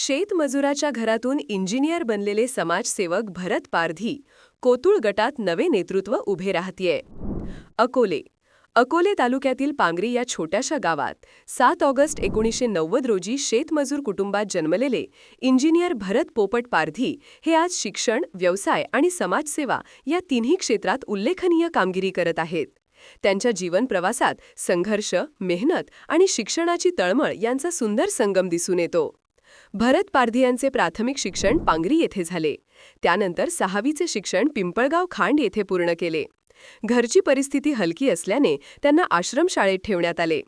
शेतमजुराच्या घरातून इंजिनियर बनलेले समाजसेवक भरत पारधी कोतुळ गटात नवे नेतृत्व उभे राहतीये. अकोले. अकोले तालुक्यातील पांगरी या छोट्याशा गावात सात ऑगस्ट एकोणीसशे नव्वद रोजी शेतमजूर कुटुंबात जन्मलेले इंजिनियर भरत पोपट पारधी हे आज शिक्षण व्यवसाय आणि समाजसेवा या तिन्ही क्षेत्रात उल्लेखनीय कामगिरी करत आहेत. त्यांच्या जीवन प्रवासात संघर्ष मेहनत आणि शिक्षणाची तळमळ यांचा सुंदर संगम दिसून येतो. भरत पारधी यांचे प्राथमिक शिक्षण पांगरी येथे झाले. त्यानंतर सहावीचे शिक्षण पिंपळगाव खांड येथे पूर्ण केले. घरची परिस्थिती हलकी असल्याने त्यांना आश्रमशाळेत ठेवण्यात आले.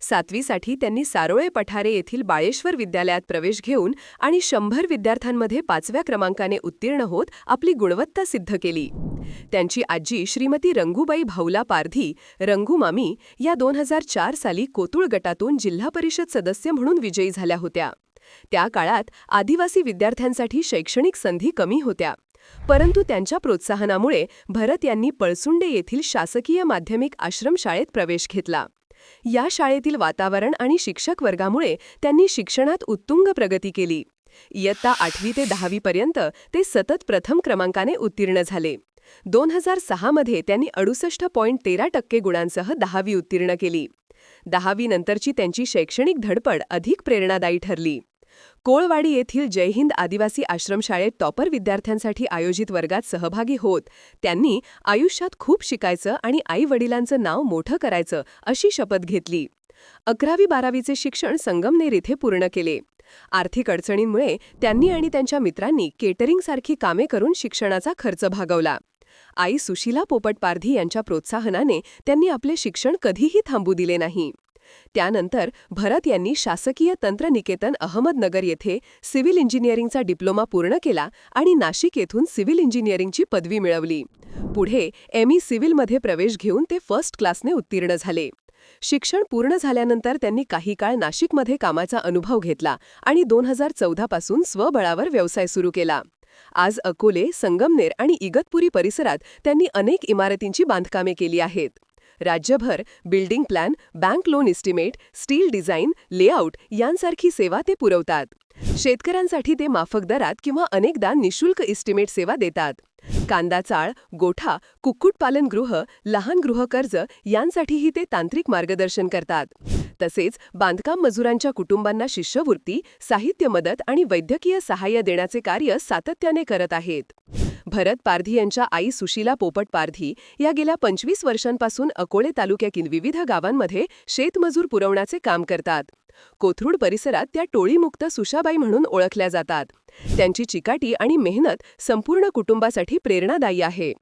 सातवीसाठी त्यांनी सारोळे पठारे येथील बाळेश्वर विद्यालयात प्रवेश घेऊन आणि शंभर विद्यार्थ्यांमध्ये पाचव्या क्रमांकाने उत्तीर्ण होत आपली गुणवत्ता सिद्ध केली. त्यांची आजी श्रीमती रंगूबाई भाऊला पारधी रंगूमामी या दोन हजार चार साली कोतुळ गटातून जिल्हा परिषद सदस्य म्हणून विजयी झाल्या होत्या. त्या काळात आदिवासी विद्यार्थ्यांसाठी शैक्षणिक संधी कमी होत्या. परंतु त्यांच्या प्रोत्साहनामुळे भरत यांनी पळसुंडे येथील शासकीय माध्यमिक आश्रमशाळेत प्रवेश घेतला. या शाळेतील वातावरण आणि शिक्षक वर्गामुळे त्यांनी शिक्षणात उत्तुंग प्रगती केली. इयत्ता आठवी ते दहावीपर्यंत ते सतत प्रथम क्रमांकाने उत्तीर्ण झाले. दोन हजार सहामध्ये त्यांनी अडुसष्ट पॉईंट तेरा टक्के गुणांसह दहावी उत्तीर्ण केली. दहावी नंतरची त्यांची शैक्षणिक धडपड अधिक प्रेरणादायी ठरली. कोळवाडी येथील जयहिंद आदिवासी आश्रमशाळेत टॉपर विद्यार्थ्यांसाठी आयोजित वर्गात सहभागी होत त्यांनी आयुष्यात खूप शिकायचं आणि आई वडिलांचं नाव मोठं करायचं अशी शपथ घेतली. अकरावी बारावीचे शिक्षण संगमनेर इथे पूर्ण केले. आर्थिक अडचणींमुळे त्यांनी आणि त्यांच्या मित्रांनी केटरिंगसारखी कामे करून शिक्षणाचा खर्च भागवला. आई सुशीला पोपट पारधी यांच्या प्रोत्साहनाने त्यांनी आपले शिक्षण कधीही थांबू दिले नाही. त्यानंतर भरत यांनी शासकीय तंत्रनिकेतन अहमदनगर येथे सिव्हिल इंजिनिअरिंगचा डिप्लोमा पूर्ण केला आणि नाशिक येथून सिव्हिल इंजिनिअरिंगची पदवी मिळवली. पुढे एम ई सिव्हिलमध्ये प्रवेश घेऊन ते फर्स्ट क्लासने उत्तीर्ण झाले. शिक्षण पूर्ण झाल्यानंतर त्यांनी काही काळ नाशिकमध्ये कामाचा अनुभव घेतला आणि दोन हजार चौदापासून स्वबळावर व्यवसाय सुरू केला. आज अकोले संगमनेर आणि इगतपुरी परिसरात त्यांनी अनेक इमारतींची बांधकामे केली आहेत. राज्यभर building plan bank loan estimate steel design layout यांसारखी सेवा ते पुरवतात. शेतकऱ्यांसाठी ते माफक दरात किंवा अनेकदा निशुल्क इस्टिमेट सेवा देतात. कांदा चाळ गोठा कुक्कुटपालनगृह लहान गृहकर्ज यांसाठीही ते तांत्रिक मार्गदर्शन करतात. तसेच बांधकाम मजुरांच्या कुटुंबांना शिष्यवृत्ती साहित्य मदत आणि वैद्यकीय सहाय्य देण्याचे कार्य सातत्याने करत आहेत. भरत पारधी यांच्या आई सुशीला पोपट पारधी या गेल्या पंचवीस वर्षांपासून अकोले तालुक्यातील विविध गावांमध्ये शेतमजूर पुरवण्याचे काम करतात. कोथरूड परिसरात त्या टोळीमुक्त सुशाबाई म्हणून ओळखल्या जातात. त्यांची चिकाटी आणि मेहनत संपूर्ण कुटुंबासाठी प्रेरणादायी आहे.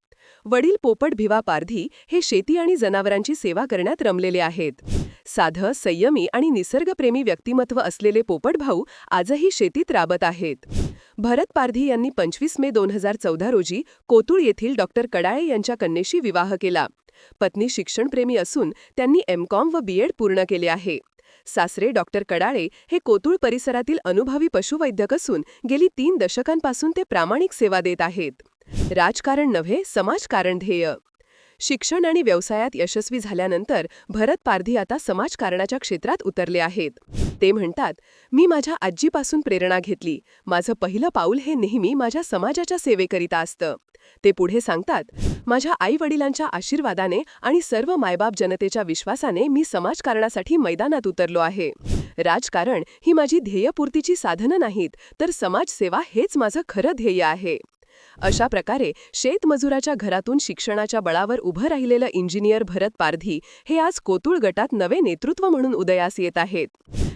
वडील पोपट भिवा पारधी हे शेती आणि जनावरांची सेवा करण्यात रमलेले आहेत. साधं संयमी आणि निसर्गप्रेमी व्यक्तिमत्व असलेले पोपट भाऊ आजही शेतीत राबत आहेत. भरत पारधी यांनी पंचवीस मे दोन हजार चौदा रोजी कोतुळ येथील डॉक्टर कडाळे यांच्या कन्येशी विवाह केला. पत्नी शिक्षणप्रेमी असून त्यांनी एमकॉम व बीएड पूर्ण केले आहे. सासरे डॉक्टर कडाळे हे कोतुळ परिसरातील अनुभवी पशुवैद्यक असून गेली तीन दशकांपासून ते प्रामाणिक सेवा देत आहेत. राजकारण नव्हे समाजकारण ध्येय. शिक्षण आणि व्यवसायात यशस्वी झाल्यानंतर भरत पारधी आता समाजकारणाच्या क्षेत्रात उतरले आहेत. ते म्हणतात मी माझ्या आजीपासून प्रेरणा घेतली. माझं पहिलं पाऊल हे नेहमी माझ्या समाजाच्या सेवेकरिता असतं. ते पुढे सांगतात माझ्या आई वडिलांच्या आशीर्वादाने आणि सर्व मायबाप जनतेच्या विश्वासाने मी समाजकारणासाठी मैदानात उतरलो आहे. राजकारण ही माझी ध्येयपूर्तीची साधनं नाहीत तर समाजसेवा हेच माझं खरं ध्येय आहे. अशा प्रकारे शेतमजुराच्या घरातून शिक्षणाच्या बळावर उभं राहिलेलं इंजिनियर भरत पारधी हे आज कोतुळ गटात नवे नेतृत्व म्हणून उदयास येत आहेत.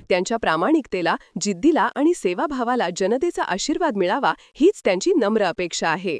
त्यांच्या प्रामाणिकतेला जिद्दीला आणि सेवाभावाला जनतेचा आशीर्वाद मिळावा हीच त्यांची नम्र अपेक्षा आहे.